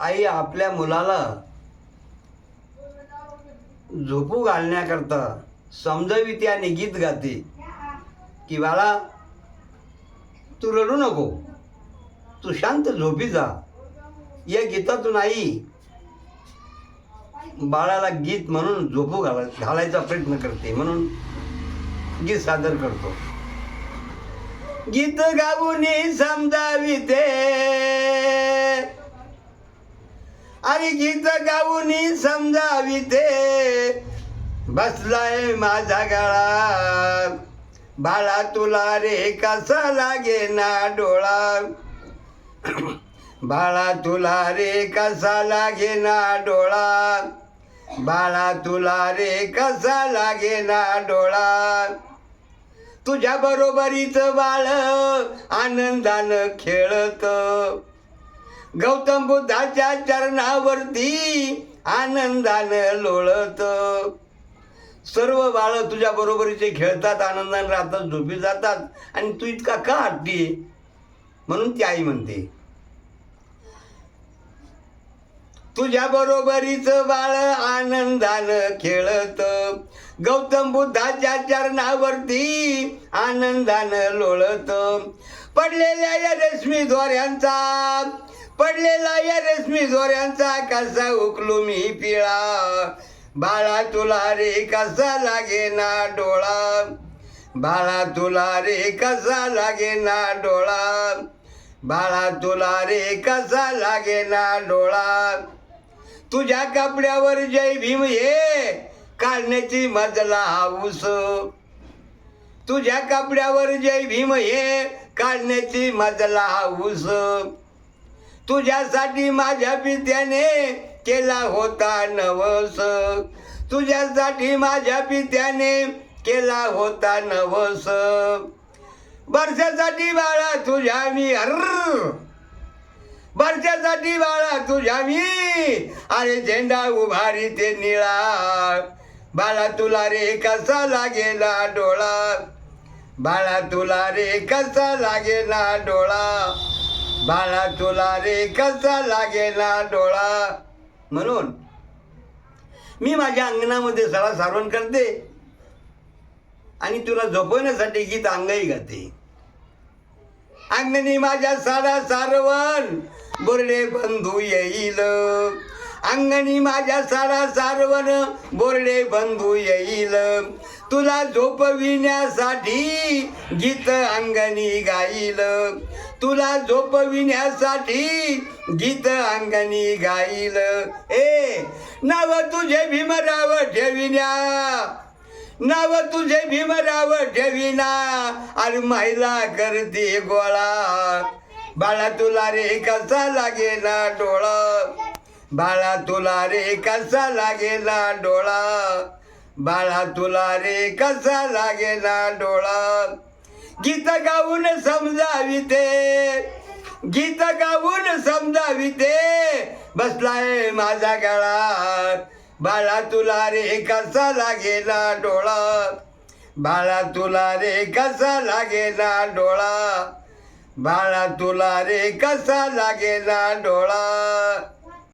आई आपल्या मुलाला झोपू घालण्याकरता समजाविते आणि गीत गाते. की बाळा तू रडू नको. तू शांत झोपी जा. या गीतातून आई बाळाला गीत म्हणून झोपू घाला घालायचा प्रयत्न करते म्हणून गीत सादर करतो. गीत गाऊन समजाविते अरे गीत गाऊन समजाविते बसलाय माझा गळा. बाळा तुला रे कसा लागे ना डोळा? बाळा तुला रे कसा लागे ना डोळा? बाळा तुला रे कसा लागे ना डोळा? तुझ्या बरोबरीच बाळ आनंदानं खेळत. गौतम बुद्धाच्या चरणावरती आनंदानं लोळत. सर्व बाळ तुझ्या बरोबरीचे खेळतात आनंदाने राहतात झोपी जातात आणि तू इतका का हट्टी म्हणून ती आई म्हणते तुझ्या बरोबरीच बाळ आनंदानं खेळत. गौतम बुद्धाच्या चरणावरती आनंदानं लोळत. पडलेल्या या रेशमी दोऱ्यांचा पडलेला या रेशमी झोऱ्यांचा कसा उकलू मी पिळा? बाळा तुला रे कसा लागे ना डोळा? बाळा तुला रे कसा लागे ना डोळा? बाळा तुला रे कसा लागे ना डोळा? तुझ्या कपड्यावर जय भीम ये काढण्याची मजला हाऊस. तुझ्या कपड्यावर जय भीम ये काढण्याची मजला हाऊस. तुझ्यासाठी माझ्या पित्याने केला होता नवस. तुझ्यासाठी माझ्या पित्याने केला होता नवस. वर्षासाठी बाळा तुझ्या मी हर वर्षासाठी बाळा तुझ्या मी. अरे झेंडा उभारी ते निळा. बाळा तुला रे कसा लागेला डोळा? बाळा तुला रे कसा लागेला डोळा? बाळा तुला रे कसा लागेला डोळा? म्हणून मी माझ्या अंगणामध्ये सडा सारवण करते आणि तुला झोपवण्यासाठी गीत अंगही गाते. अंगणी माझ्या साडा सारवण बोरडे बंधू येईल. अंगणी माझ्या सारा सारवण बोरडे बंधू येईल. तुला झोपविण्यासाठी गीत अंगणी गाईल. तुला झोपविण्यासाठी गीत अंगणी गाईल. ए नाव तुझे भीमराव ठेविण्या नाव तुझे भीमराव ठेविना. अरे महिला करते गोळा. बाळा तुला रे कसा लागेना डोळा? बाळा तुला रे कसा लागेला डोळा? बाळा तुला रे कसा लागेला डोळा? गीत गाऊन समजाविते गीत गाऊन समजाविते बसलाय माझा गळा. बाळा तुला रे कसा लागेला डोळा? बाळा तुला रे कसा लागेला डोळा? बाळा तुला रे कसा लागेला डोळा?